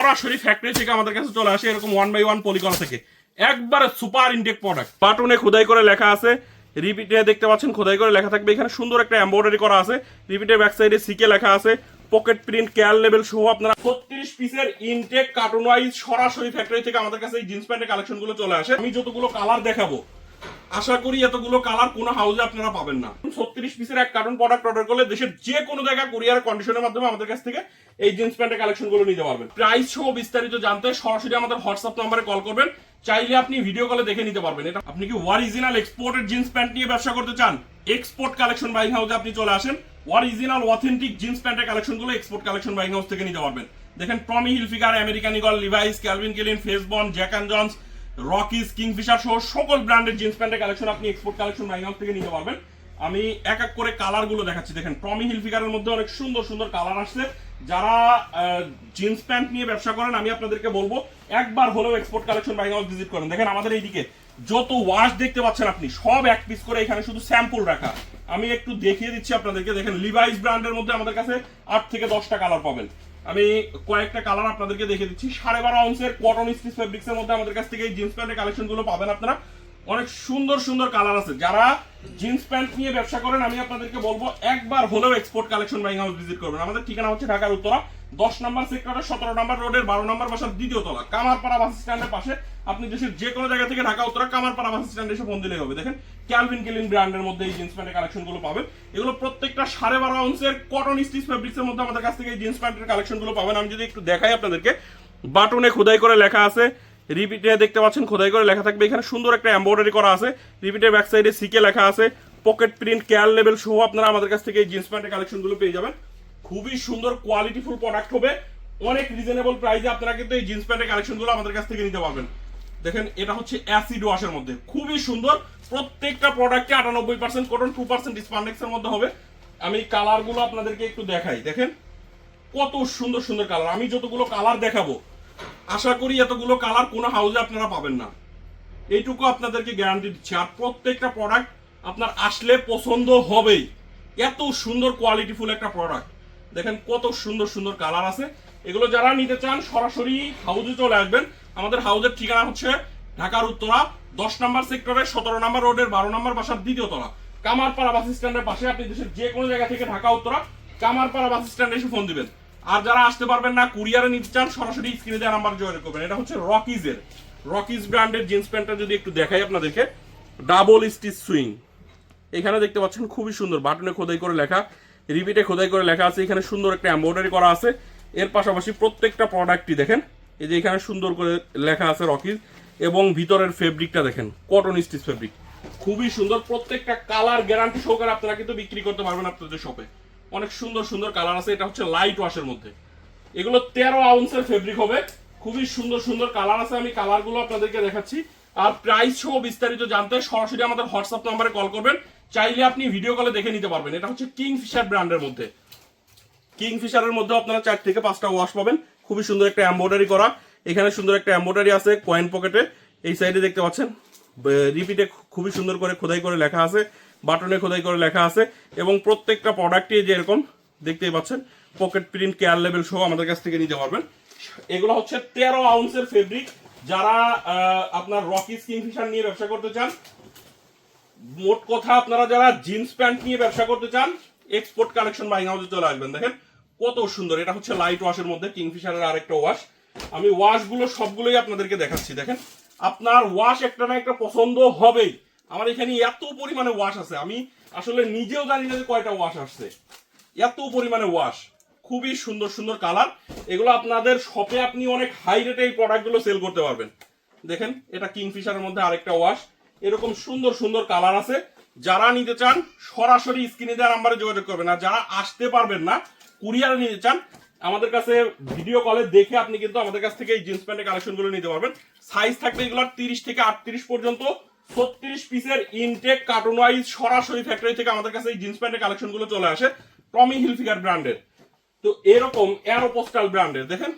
সরাসরি ফ্যাক্টরি থেকে আমাদের কাছে চলে আসে এরকম ওয়ান বাই ওয়ান পলিকন থেকে। একবারে সুপার ইনটেক প্রোডাক্ট বাটনে খোদাই করে লেখা আছে। রিপিটে দেখতে পাচ্ছেন, খোদাই করে লেখা থাকবে। এখানে সুন্দর একটা এমব্রয়ডারি করা আছে। রিপিটের ব্যাক সাইডে সিকে লেখা আছে। পকেট প্রিন্ট কেয়ার লেভেল সহ আপনারা ছত্রিশ পিসের ইনটেক কার্টুন ওয়াইজ সরাসরি ফ্যাক্টরি থেকে আমাদের কাছে এই জিন্স প্যান্টের কালেকশনগুলো চলে আসে। আমি যতগুলো কালার দেখাবো আশা করি এতগুলো কালার কোনো হাউসে আপনারা পাবেন না। ছত্রিশ পিসের এক কার্টন প্রোডাক্ট অর্ডার করলে দেশের যে কোনো জায়গায় কুরিয়ার কন্ডিশনের মাধ্যমে আমাদের কাছ থেকে এই জিন্স প্যান্টের কালেকশনগুলো নিতে পারবেন। প্রাইস সহ বিস্তারিত জানতে সরাসরি আমাদের হোয়াটসঅ্যাপ নম্বরে কল করবেন। চাইলে আপনি ভিডিও কলে দেখে নিতে পারবেন। এটা আপনি কি অরিজিনাল এক্সপোর্টেড জিন্স প্যান্ট নিয়ে ব্যবসা করতে চান? এক্সপোর্ট কালেকশন বাইং হাউসে আপনি চলে আসেন। অরিজিনাল অথেন্টিক জিন্স প্যান্টের কালেকশনগুলো এক্সপোর্ট কালেকশন বাইং হাউস থেকে নিতে পারবেন। দেখেন Tommy Hilfiger American Eagle Levi's Calvin Klein ফেসবন Jack and Jones Rockies Kingfisher সহ সকল ব্র্যান্ডের জিন্স প্যান্টের কালেকশন আপনি এক্সপোর্ট কালেকশন হাউস থেকে নিতে পারবেন। আমি এক এক করে কালারগুলো দেখাচ্ছি। দেখেন টমি হিলফিগারের মধ্যে অনেক সুন্দর সুন্দর কালার আসছে। যারা জিন্স প্যান্ট নিয়ে ব্যবসা করেন, আমি আপনাদেরকে বলব, একবার হলেও এক্সপোর্ট কালেকশন হাউস ভিজিট করেন। দেখেন, আমাদের এইদিকে যত ওয়াশ দেখতে পাচ্ছেন আপনি, সব এক পিস করে এখানে শুধু স্যাম্পল রাখা। আমি একটু দেখিয়ে দিচ্ছি আপনাদেরকে। দেখেন লিভাইস ব্র্যান্ডের মধ্যে আমাদের কাছে আট থেকে দশটা কালার পাবেন। আমি কয়েকটা কালার আপনাদেরকে দেখে দিচ্ছি। সাড়ে বারো অংশের কটন স্টিচ ফেব্রিক্স এর মধ্যে আমাদের কাছ থেকে এই জিন্স প্যান্টের কালেকশনগুলো পাবেন আপনারা। অনেক সুন্দর সুন্দর কালার আছে। যারা জিন্স প্যান্ট নিয়ে ব্যবসা করেন, আমি আপনাদেরকে বলব, একবার হলেও export collection buying house visit করবেন। আমাদের ঠিকানা হচ্ছে ঢাকার উত্তরা। দশ নম্বর সেক্টরের সতেরো নম্বর রোডের বারো নম্বর বাসার দ্বিতীয় তলা। কামারপাড়া বাস স্ট্যান্ডের পাশে আপনি দেশের যে কোনো জায়গা থেকে ঢাকা, উত্তরা, কামারপাড়া বাস স্ট্যান্ডে এসে ফোন দিলেই হবে। দেখেন ক্যালভিন কেলিন ব্র্যান্ডের মধ্যে এই জিন্স প্যান্টের কালেকশনগুলো পাবেন। এগুলো প্রত্যেকটা সাড়ে বারো আউন্সের কটন স্টিচ ফেব্রিক্স এর মধ্যে আমাদের কাছ থেকে এই জিন্স প্যান্টের কালেকশনগুলো পাবেন। আমি যদি একটু দেখাই আপনাদেরকে, বাটনে খোদাই করে লেখা আছে। রিপিটে দেখতে পাচ্ছেন, খোদাই করে লেখা থাকবে। এখানে সুন্দর একটা এমব্রয়ডারি করা আছে। রিপিটের ব্যাক সাইডে সিকে লেখা আছে। পকেট প্রিন্ট কেয়ার লেভেল সহ আপনারা আমাদের কাছ থেকে এই জিন্স প্যান্টের কালেকশনগুলো পেয়ে যাবেন। খুবই সুন্দর কোয়ালিটিফুল প্রোডাক্ট হবে। অনেক রিজনেবল প্রাইসে আপনারা কিন্তু এই জিন্স প্যান্টের কালেকশনগুলো আমাদের কাছ থেকে নিতে পারবেন। দেখেন, এটা হচ্ছে অ্যাসিড ওয়াশের মধ্যে। খুবই সুন্দর। প্রত্যেকটা প্রোডাক্টে আটানব্বই পার্সেন্ট কটন টু পার্সেন্ট স্পান্ডেক্সের মধ্যে হবে। আমি কালারগুলো আপনাদেরকে একটু দেখাই। দেখেন, কত সুন্দর সুন্দর কালার আমি যতগুলো কালার দেখাবো, আশা করি এতগুলো কালার কোনো হাউসে আপনারা পাবেন না। এইটুকু আপনাদেরকে গ্যারান্টি দিচ্ছি। আর প্রত্যেকটা প্রোডাক্ট আপনার আসলে পছন্দ হবেই। এত সুন্দর কোয়ালিটিফুল একটা প্রোডাক্ট দেখেন কত সুন্দর সুন্দর কালার আছে। এগুলো যারা নিতে চান, সরাসরি হাউসে চলে আসবেন। আমাদের হাউসের ঠিকানা হচ্ছে ঢাকার উত্তরা, দশ নম্বর সেক্টরের সতেরো নম্বর রোডের বারো নম্বর বাসার দ্বিতীয় তলা। কামারপাড়া বাস স্ট্যান্ডের পাশে আপনি দেশের যে কোনো জায়গা থেকে ঢাকা, উত্তরা, কামারপাড়া বাস স্ট্যান্ডে এসে ফোন দিবেন। আর যারা আসতে পারবেন না কুরিয়ারে নিতে চান, সরাসরি স্ক্রিনে দেওয়া নাম্বার যোগাযোগ করবেন। এটা হচ্ছে রকিজের রকিজ ব্র্যান্ডের জিন্স প্যান্টটা যদি একটু দেখাই আপনাদেরকে ডাবল স্টিচ সুইং এখানে দেখতে পাচ্ছেন খুবই সুন্দর বাটনে খোদাই করে লেখা। রিপিটে খোদাই করে লেখা আছে, এখানে সুন্দর একটা এমব্রয়ডারি করা আছে। এর পাশাপাশি প্রত্যেকটা প্রোডাক্টই দেখেন, এই যে এখানে সুন্দর করে লেখা আছে রকিজ এবং ভিতরের ফেব্রিকটা দেখেন কটন স্টিচ ফেব্রিক খুবই সুন্দর, প্রত্যেকটা কালার গ্যারান্টি সহকারে আপনারা কিন্তু বিক্রি করতে পারবেন আপনাদের শপে অনেক সুন্দর সুন্দর কালার আছে, এটা হচ্ছে লাইট ওয়াশের মধ্যে। এগুলো তেরো আউন্সের ফেব্রিক হবে, খুবই সুন্দর সুন্দর কালার আছে, আমি কালারগুলো আপনাদেরকে দেখাচ্ছি। আর প্রাইস সহ বিস্তারিত জানতে সরাসরি আমাদের হোয়াটসঅ্যাপ নাম্বারে কল করবেন। চাইলে আপনি ভিডিও কলে দেখে নিতে পারবেন। এটা হচ্ছে কিং ফিশার ব্র্যান্ডের মধ্যে। কিং ফিশারের মধ্যে আপনারা চার থেকে পাঁচটা ওয়াশ পাবেন। খুবই সুন্দর একটা এম্ব্রয়ডারি করা। এখানে সুন্দর একটা এম্ব্রয়ডারি আছে কয়েন পকেটে এই সাইডে দেখতে পাচ্ছেন। রিপিটে খুবই সুন্দর করে খোদাই করে লেখা আছে। বাটনে খোদাই করে লেখা আছে। এবং প্রত্যেকটা প্রোডাক্টই যে এরকম, দেখতেই পাচ্ছেন। পকেট প্রিন্ট কেয়ার লেভেল সহ আমাদের কাছ থেকে নিতে পারবেন। এগুলো হচ্ছে তেরো আউন্সের ফেব্রিক যারা আপনার রকি স্কিন ফিশার নিয়ে ব্যবসা করতে চান মোট কথা আপনারা যারা জিন্স প্যান্ট নিয়ে ব্যবসা করতে চান এক্সপোর্ট কালেকশন বাইং হাউসে চলে আসবেন। দেখেন কত সুন্দর, এটা হচ্ছে লাইট ওয়াশের মধ্যে কিংফিশারের আরেকটা ওয়াশ আমি ওয়াশগুলো সবগুলোই আপনাদেরকে দেখাচ্ছি, দেখেন। আপনার ওয়াশ একটা না একটা পছন্দ হবেই। আমার এখানে এত পরিমাণে ওয়াশ আছে। আমি আসলে নিজেও জানি না যে কয়টা ওয়াশ আসছে। এত পরিমাণে ওয়াশ খুবই সুন্দর সুন্দর কালার এগুলো আপনাদের শপে আপনি অনেক হাই রেটে এই প্রোডাক্টগুলো সেল করতে পারবেন। দেখেন, এটা কিংফিশারের মধ্যে আরেকটা ওয়াশ এরকম সুন্দর সুন্দর কালার আছে। যারা নিতে চান, সরাসরি স্ক্রিনে দেওয়া নাম্বারে যোগাযোগ করবেন। আর যারা আসতে পারবেন না কুরিয়ারে নিতে চান, আমাদের কাছে ভিডিও কলে দেখে আপনি কিন্তু আমাদের কাছ থেকে এই জিন্স প্যান্টের কালেকশনগুলো নিতে পারবেন। সাইজ থাকবে এগুলো তিরিশ থেকে আটত্রিশ পর্যন্ত। ছত্রিশ পিসের ইনটেক কার্টুন ওয়াইজ সরাসরি ফ্যাক্টরি থেকে আমাদের কাছে এই জিন্স প্যান্টের কালেকশনগুলো চলে আসে টমি হিলফিগার ব্র্যান্ডের তো এরকম অ্যারোপোস্টাল ব্র্যান্ডের দেখেন?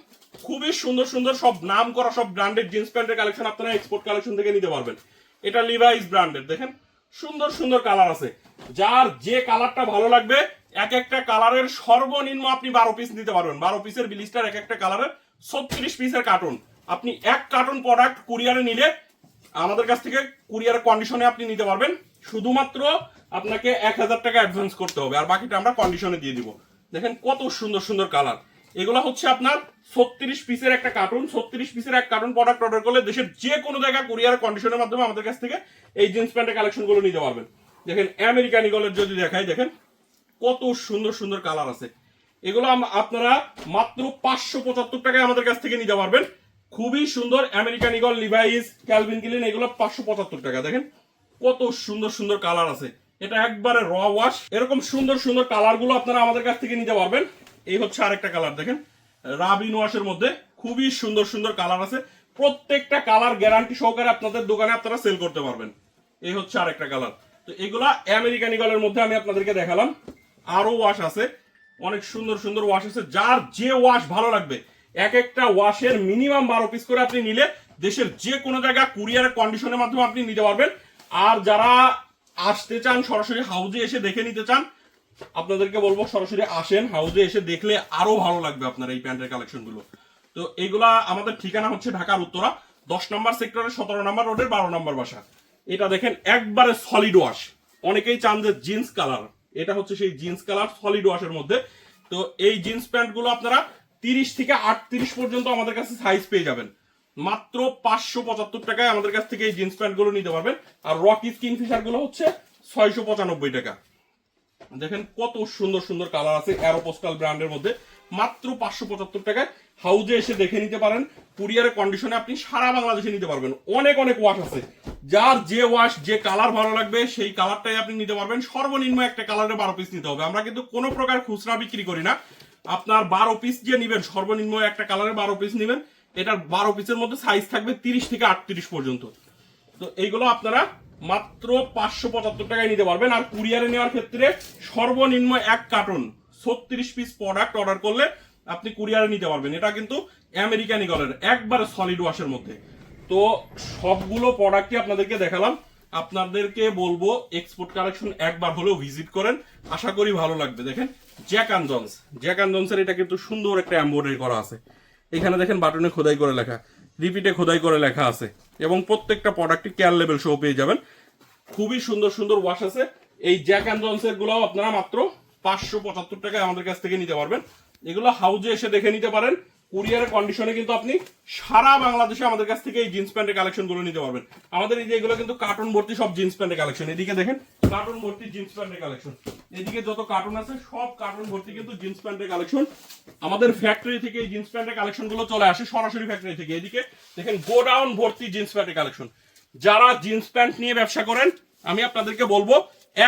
খুবই সুন্দর সুন্দর সব নাম করা সব ব্র্যান্ডের জিন্স প্যান্টের কালেকশন আপনারা এক্সপোর্ট কালেকশন থেকে নিতে পারবেন। এটা লিভাইস ব্র্যান্ডের দেখেন? সুন্দর সুন্দর কালার আছে। যার যে কালারটা ভালো লাগবে এক একটা কালারের সর্বনিম্ন আপনি বারো পিস নিতে পারবেন। বারো পিসের বিলিস্টার এক একটা কালারের ছত্রিশ পিসের কার্টুন আপনি এক কার্টুন প্রোডাক্ট কুরিয়ারে নিলে, আমাদের কাছ থেকে কুরিয়ার কন্ডিশনে আপনি নিতে পারবেন। শুধুমাত্র আপনাকে এক হাজার টাকা অ্যাডভান্স করতে হবে, আর বাকিটা আমরা কন্ডিশনে দিয়ে দিব। দেখেন কত সুন্দর সুন্দর কালার এগুলো হচ্ছে আপনার ছত্রিশ পিসের একটা কার্টুন ছত্রিশ পিসের এক কার্টুন প্রোডাক্ট অর্ডার করলে দেশের যে কোনো জায়গায় কুরিয়ার কন্ডিশনের মাধ্যমে আমাদের কাছ থেকে এই জিন্স প্যান্টের কালেকশনগুলো নিতে পারবেন। দেখেন আমেরিকান ইগলের যদি দেখাই, দেখেন কত সুন্দর সুন্দর কালার আছে। এগুলো আপনারা মাত্র পাঁচশো পঁচাত্তর টাকায় আমাদের কাছ থেকে নিতে পারবেন। খুবই সুন্দর American Eagle Levi's Calvin Klein এগুলো পাঁচশো পঁচাত্তর টাকা। দেখেন কত সুন্দর সুন্দর কালার আছে। এটা একবারে র ওয়াশ এরকম সুন্দর সুন্দর কালারগুলো আপনারা আমাদের কাছ থেকে নিতে পারবেন। এই হচ্ছে আরেকটা কালার, দেখেন। রাবিন ওয়াশের মধ্যে খুবই সুন্দর সুন্দর কালার আছে। প্রত্যেকটা কালার গ্যারান্টি সহকারে আপনাদের দোকানে আপনারা সেল করতে পারবেন। এই হচ্ছে আরেকটা কালার। তো এগুলা আমেরিকান ইগলের মধ্যে আমি আপনাদেরকে দেখালাম। আরও ওয়াশ আছে। অনেক সুন্দর সুন্দর ওয়াশ আছে। যার যে ওয়াশ ভালো লাগবে এক একটা ওয়াশের মিনিমাম বারো পিস করে আপনি নিলে দেশের যে কোনো জায়গা কুরিয়ারের কন্ডিশনের মাধ্যমে আপনি নিতে পারবেন। আর যারা আসতে চান, সরাসরি হাউজে এসে দেখে নিতে চান আপনাদেরকে বলব, সরাসরি আসেন হাউজে এসে দেখলে আরও ভালো লাগবে আপনার এই প্যান্টের কালেকশনগুলো। তো এইগুলা আমাদের ঠিকানা হচ্ছে ঢাকার উত্তরা, দশ নম্বর সেক্টরের সতেরো নম্বর রোডের বারো নম্বর বাসা। এটা দেখেন, একবারে সলিড ওয়াশ অনেকেই চান যে জিন্স কালার এটা হচ্ছে সেই জিন্স কালার সলিড ওয়াশের মধ্যে। তো এই জিন্স প্যান্টগুলো আপনারা তিরিশ থেকে আটত্রিশ পর্যন্ত আমাদের কাছে সাইজ পেয়ে যাবেন। মাত্র পাঁচশো পঁচাত্তর টাকায় আমাদের কাছ থেকে এই জিন্স প্যান্টগুলো নিতে পারবেন। আর রকি স্কিন ফিশারগুলো হচ্ছে ছয়শো পঁচানব্বই টাকা। দেখেন কত সুন্দর সুন্দর কালার আছে অ্যারোপোস্টাল ব্র্যান্ডের মধ্যে। মাত্র পাঁচশো পঁচাত্তর টাকায় হাউজে এসে দেখে নিতে পারেন। কুরিয়ারের কন্ডিশনে আপনি সারা বাংলাদেশে নিতে পারবেন। অনেক অনেক ওয়াশ আছে। যার যে ওয়াশ যে কালার ভালো লাগবে, সেই কালারটাই আপনি নিতে পারবেন। সর্বনিম্ন একটা কালারে বারো পিস নিতে হবে। আমরা কিন্তু কোনো প্রকার খুচরা বিক্রি করি না। আপনার বারো পিস যে নিবেন, সর্বনিম্ন একটা কালারে বারো পিস নিবেন। এটার বারো পিসের মধ্যে সাইজ থাকবে তিরিশ থেকে আটত্রিশ পর্যন্ত। তো এইগুলো আপনারা মাত্র পাঁচশো পঁচাত্তর টাকায় নিতে পারবেন আর কুরিয়ারে নেওয়ার ক্ষেত্রে সর্বনিম্ন এক কার্টন ছত্রিশ পিস প্রোডাক্ট অর্ডার করলে আপনি কুরিয়ারে নিতে পারবেন। এটা কিন্তু আমেরিকান ইগলের একবারে সলিড ওয়াশের মধ্যে। তো সবগুলো প্রোডাক্টই আপনাদেরকে দেখালাম। আপনাদেরকে বলব এক্সপোর্ট কালেকশন একবার হলেও ভিজিট করেন। আশা করি ভালো লাগবে। দেখেন Jack and Jones Jack and এটা কিন্তু সুন্দর একটা এমব্রয়ডারি করা আছে। এখানে দেখেন বাটনে খোদাই করে লেখা। রিপিটে খোদাই করে লেখা আছে। এবং প্রত্যেকটা প্রোডাক্টে কেয়ার লেভেল সহ পেয়ে যাবেন। খুবই সুন্দর সুন্দর ওয়াশ আছে। এই জ্যাক অ্যান্ড জনসেরগুলো আপনারা মাত্র পাঁচশো পঁচাত্তর টাকায় আমাদের কাছ থেকে নিতে পারবেন। এগুলো হাউজে এসে দেখে নিতে পারেন। কুরিয়ারের কন্ডিশনে কিন্তু আপনি সারা বাংলাদেশে আমাদের কাছ থেকে এই জিন্স প্যান্টের কালেকশনগুলো নিতে পারবেন। আমাদের এই যে এগুলো কিন্তু কার্টুন ভর্তি সব জিন্স প্যান্টের কালেকশন এদিকে দেখেন কার্টুন ভর্তি জিন্স প্যান্টের কালেকশন এদিকে যত কার্টুন আছে, সব কার্টুন ভর্তি কিন্তু জিন্স প্যান্টের কালেকশন আমাদের ফ্যাক্টরি থেকে এই জিন্স প্যান্টের কালেকশনগুলো চলে আসে, সরাসরি ফ্যাক্টরি থেকে। এদিকে দেখেন, গোডাউন ভর্তি জিন্স প্যান্টের কালেকশন যারা জিন্স প্যান্ট নিয়ে ব্যবসা করেন, আমি আপনাদেরকে বলব,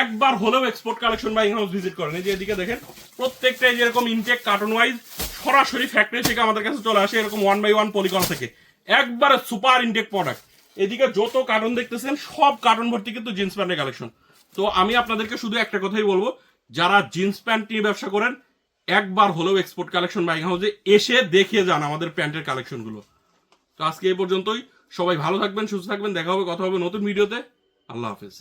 একবার হলেও এক্সপোর্ট কালেকশন বা ইনহাউস ভিজিট করেন। এই যে এদিকে দেখেন, প্রত্যেকটা এই যে এরকম ইনটেক কার্টুন ওয়াইজ সরাসরি ফ্যাক্টরি থেকে আমাদের কাছে চলে আসে এরকম ওয়ান বাই ওয়ান পলিকন থেকে। একবারে সুপার ইনটেক প্রোডাক্ট এদিকে যত কার্টুন দেখতেছেন, সব কার্টুন ভর্তি কিন্তু জিন্স প্যান্টের কালেকশন তো আমি আপনাদেরকে শুধু একটা কথাই বলব, যারা জিন্স প্যান্ট নিয়ে ব্যবসা করেন, একবার হলেও এক্সপোর্ট কালেকশন বাইং হাউসে এসে দেখে যান আমাদের প্যান্টের কালেকশনগুলো তো আজকে এই পর্যন্তই। সবাই ভালো থাকবেন, সুস্থ থাকবেন, দেখা হবে, কথা হবে নতুন ভিডিওতে আল্লাহ হাফেজ।